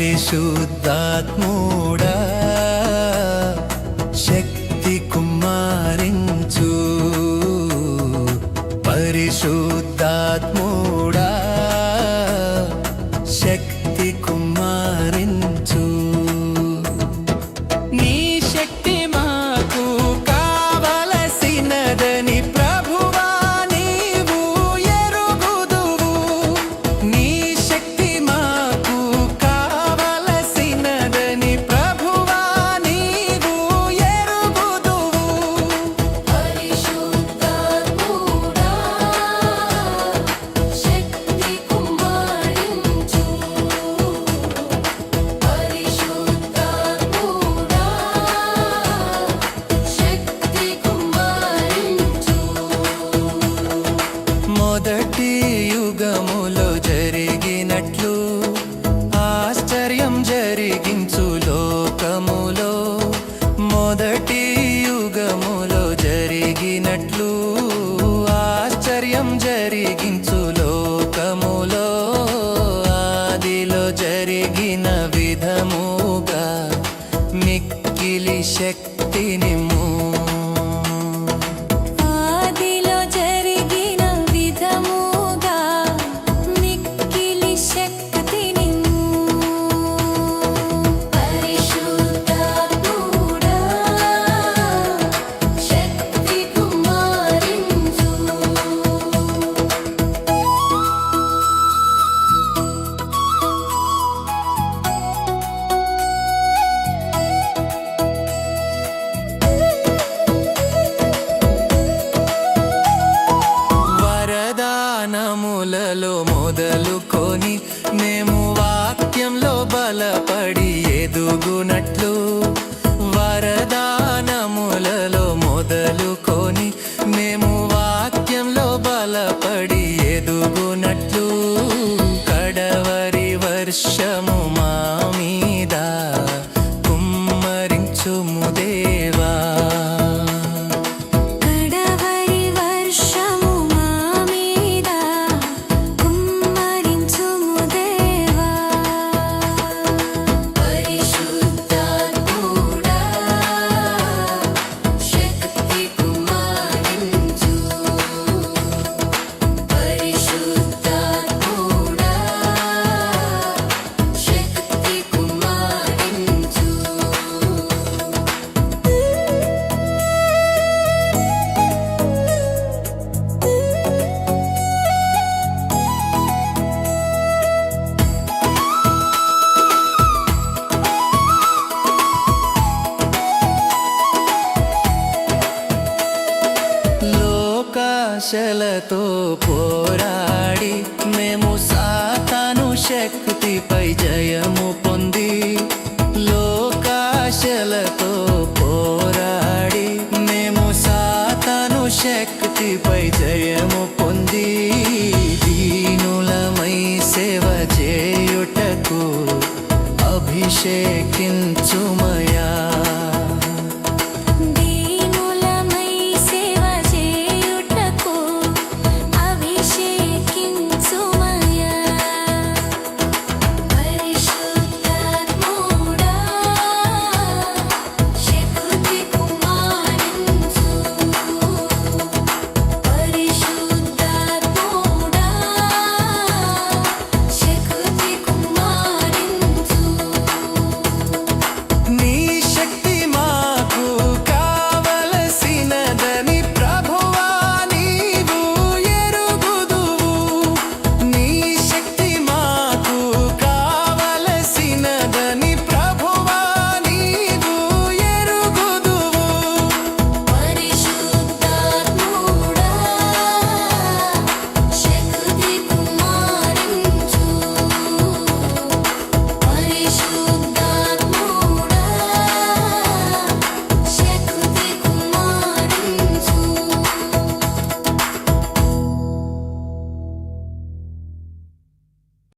పరిశుద్ధాత్మూడా శక్తి కుమారించు పరిశుద్ధాత్మ మొదటి యుగములో జరిగినట్లు ఆశ్చర్యం జరిగించు లోకములో మొదటి యుగములో జరిగినట్లు ఆశ్చర్యం జరిగించు లోకములో ఆదిలో జరిగిన విధముగా మిక్కిలి శక్తిని ఎదుగునట్లు వరదానములలో మొదలుకొని మేము ఆశలతో పోరాడి